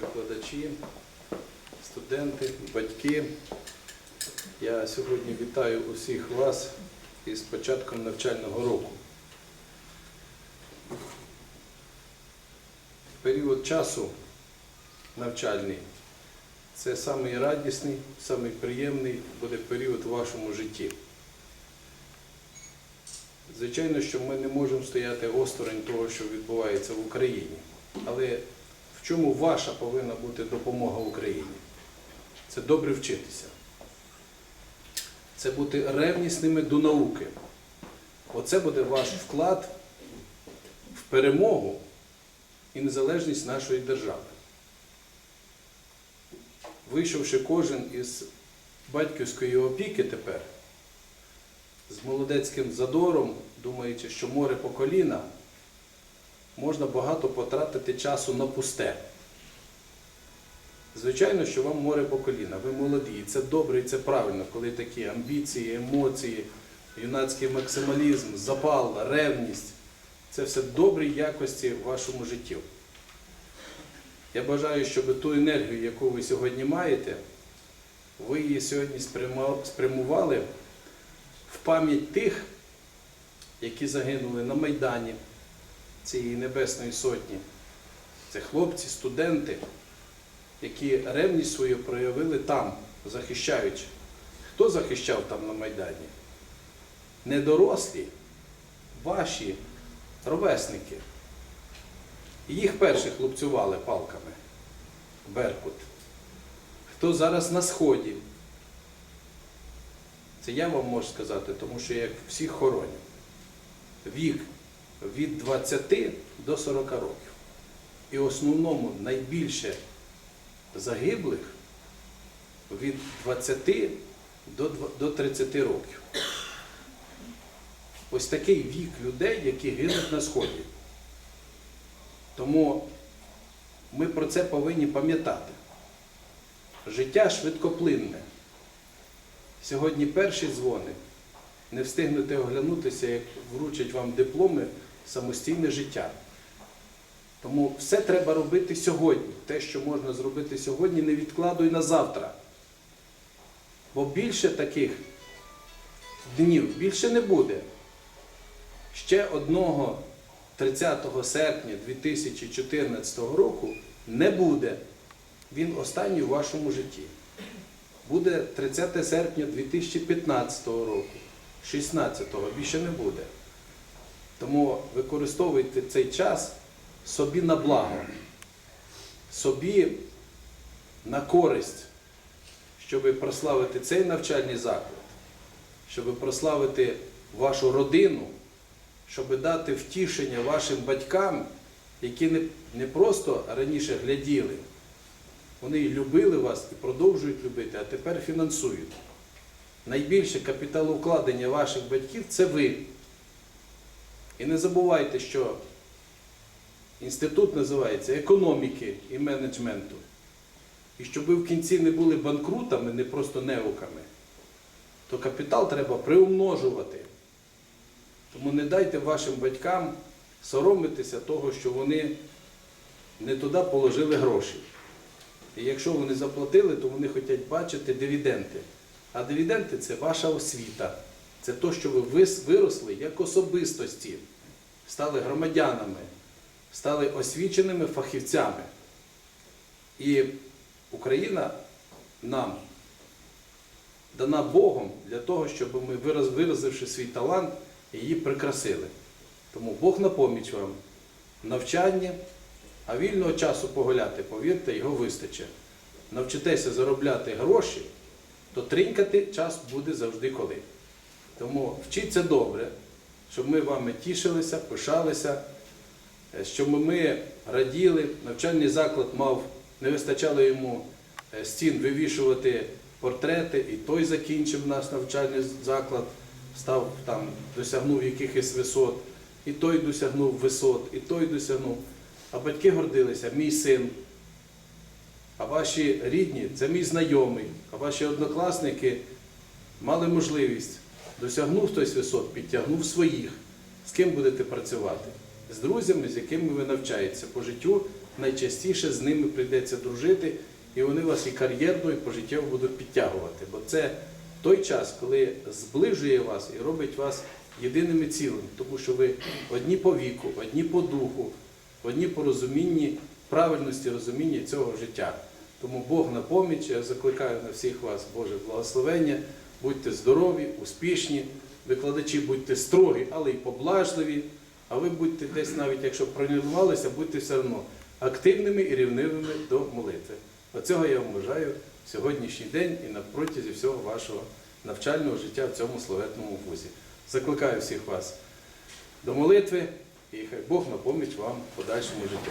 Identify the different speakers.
Speaker 1: викладачі, студенти, батьки. Я сьогодні вітаю усіх вас із початком навчального року. Період часу навчальний це самий радісний, самий приємний буде період у вашому житті. Звичайно, що ми не можемо стояти осторонь того, що відбувається в Україні. Але чому ваша повинна бути допомога Україні? Це добре вчитися. Це бути ревнісними до науки. Оце буде ваш вклад в перемогу і незалежність нашої держави. Вийшовши кожен із батьківської опіки тепер, з молодецьким задором, думаючи, що море по коліна, можна багато потратити часу на пусте. Звичайно, що вам море по коліна, ви молоді, і це добре, і це правильно, коли такі амбіції, емоції, юнацький максималізм, запал, ревність це все добрі якості в вашому житті. Я бажаю, щоб ту енергію, яку ви сьогодні маєте, ви її сьогодні спрямували в пам'ять тих, які загинули на Майдані цієї Небесної Сотні. Це хлопці, студенти, які ревність свою проявили там, захищаючи. Хто захищав там на Майдані? Недорослі, ваші ровесники. Їх перших хлопцювали палками. Беркут. Хто зараз на сході? Це я вам можу сказати, тому що я всіх хороню. Вік від 20 до 40 років. І в основному найбільше загиблих від 20 до до 30 років. Ось такий вік людей, які гинуть на сході. Тому ми про це повинні пам'ятати. Життя швидкоплинне. Сьогодні перші дзвони. Не встигнете оглянутися, як вручать вам дипломи самостійне життя. Тому все треба робити сьогодні. Те, що можна зробити сьогодні, не відкладуй на завтра. Бо більше таких днів більше не буде. Ще одного 30 серпня 2014 року не буде. Він останній у вашому житті. Буде 30 серпня 2015 року, 16-го, більше не буде. Тому використовуйте цей час собі на благо, собі на користь, щоб прославити цей навчальний заклад, щоб прославити вашу родину, щоб дати втішення вашим батькам, які не, просто раніше гляділи, вони любили вас і продовжують любити, а тепер фінансують. Найбільше капіталовкладення ваших батьків це ви. І не забувайте, що інститут називається економіки і менеджменту. І щоб ви в кінці не були банкрутами, не просто неуками, то капітал треба приумножувати. Тому не дайте вашим батькам соромитися того, що вони не туди положили гроші. І якщо вони заплатили, то вони хочуть бачити дивіденди. А дивіденди це ваша освіта. Це те, що ви виросли як особистості, стали громадянами, стали освіченими фахівцями. І Україна нам дана Богом для того, щоб ми, виразивши свій талант, її прикрасили. Тому Бог на поміч вам в навчанні, а вільного часу погуляти, повірте, його вистачить. Навчитеся заробляти гроші, то тринькати час буде завжди коли. Тому вчіться добре, щоб ми вами тішилися, пишалися, е, щоб ми раділи. Навчальний заклад мав, не вистачало йому е, стін вивішувати портрети, і той закінчив наш навчальний заклад, став там, досягнув якихось висот, і той досягнув висот, і той досягнув. А батьки гордилися, мій син. А ваші рідні це мій знайомий, а ваші однокласники мали можливість. Досягнув хтось висот, підтягнув своїх. З ким будете працювати? З друзями, з якими ви навчаєтеся по життю, найчастіше з ними прийдеться дружити, і вони вас і кар'єрно, і пожиттєво будуть підтягувати. Бо це той час, коли зближує вас і робить вас єдиними цілими, тому що ви одні по віку, одні по духу, одні по розумінні, правильності розуміння цього життя. Тому Бог на поміч, я закликаю на всіх вас Боже благословення, будьте здорові, успішні, викладачі будьте строгі, але й поблажливі, а ви будьте десь навіть, якщо пронірвалися, будьте все одно активними і рівнивими до молитви. Оцього я вам бажаю сьогоднішній день і на протязі всього вашого навчального життя в цьому славетному вузі. Закликаю всіх вас до молитви і хай Бог на поміч вам в подальшому житті.